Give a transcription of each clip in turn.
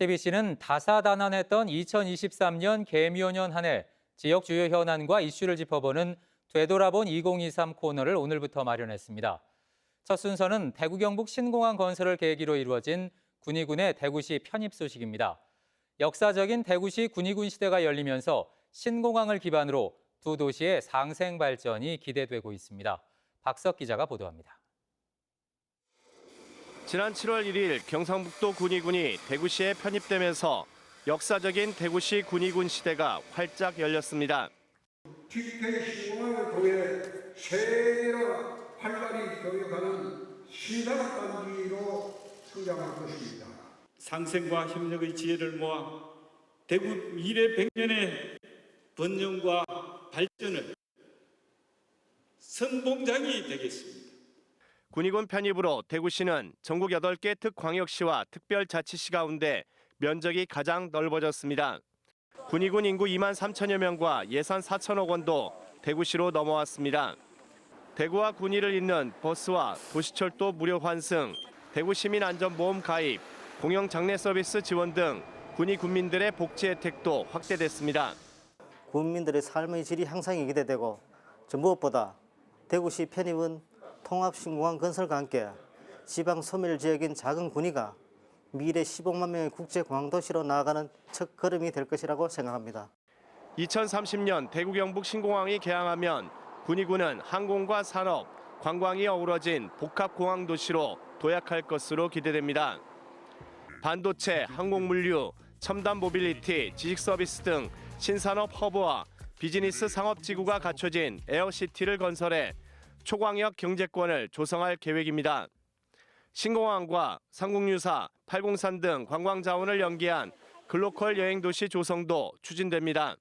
TBC는 다사다난했던 2023년 개묘년 한 해 지역 주요 현안과 이슈를 짚어보는 되돌아본 2023 코너를 오늘부터 마련했습니다. 첫 순서는 대구 경북 신공항 건설을 계기로 이루어진 군위군의 대구시 편입 소식입니다. 역사적인 대구시 군위군 시대가 열리면서 신공항을 기반으로 두 도시의 상생 발전이 기대되고 있습니다. 박석 기자가 보도합니다. 지난 7월 1일 경상북도 군위군이 대구시에 편입되면서 역사적인 대구시 군위군 시대가 활짝 열렸습니다. TK 신공항을 통해 세계가 활발히 교역하는 신사단지로 성장할 것입니다. 상생과 협력의 지혜를 모아 대구 미래 100년의 번영과 발전을 선봉장이 되겠습니다. 군위군 편입으로 대구시는 전국 8개 특광역시와 특별자치시 가운데 면적이 가장 넓어졌습니다. 군위군 인구 2만 3천여 명과 예산 4천억 원도 대구시로 넘어왔습니다. 대구와 군위를 잇는 버스와 도시철도 무료 환승, 대구 시민안전보험 가입, 공영 장례 서비스 지원 등 군위 군민들의 복지 혜택도 확대됐습니다. 국민들의 삶의 질이 향상이 기대되고 저 무엇보다 대구시 편입은 통합신공항 건설과 함께 지방 소멸 지역인 작은 군위가 미래 15만 명의 국제 공항 도시로 나아가는 첫 걸음이 될 것이라고 생각합니다. 2030년 대구 경북 신공항이 개항하면 군위군은 항공과 산업, 관광이 어우러진 복합 공항 도시로 도약할 것으로 기대됩니다. 반도체, 항공물류, 첨단 모빌리티, 지식 서비스 등 신산업 허브와 비즈니스 상업 지구가 갖춰진 에어시티를 건설해 초광역 경제권을 조성할 계획입니다. 신공항과 삼국유사, 팔공산 등 관광 자원을 연계한 글로컬 여행 도시 조성도 추진됩니다.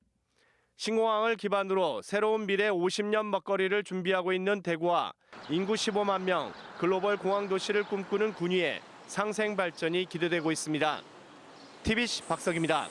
신공항을 기반으로 새로운 미래 50년 먹거리를 준비하고 있는 대구와 인구 15만 명 글로벌 공항 도시를 꿈꾸는 군위의 상생 발전이 기대되고 있습니다. TBC 박석입니다.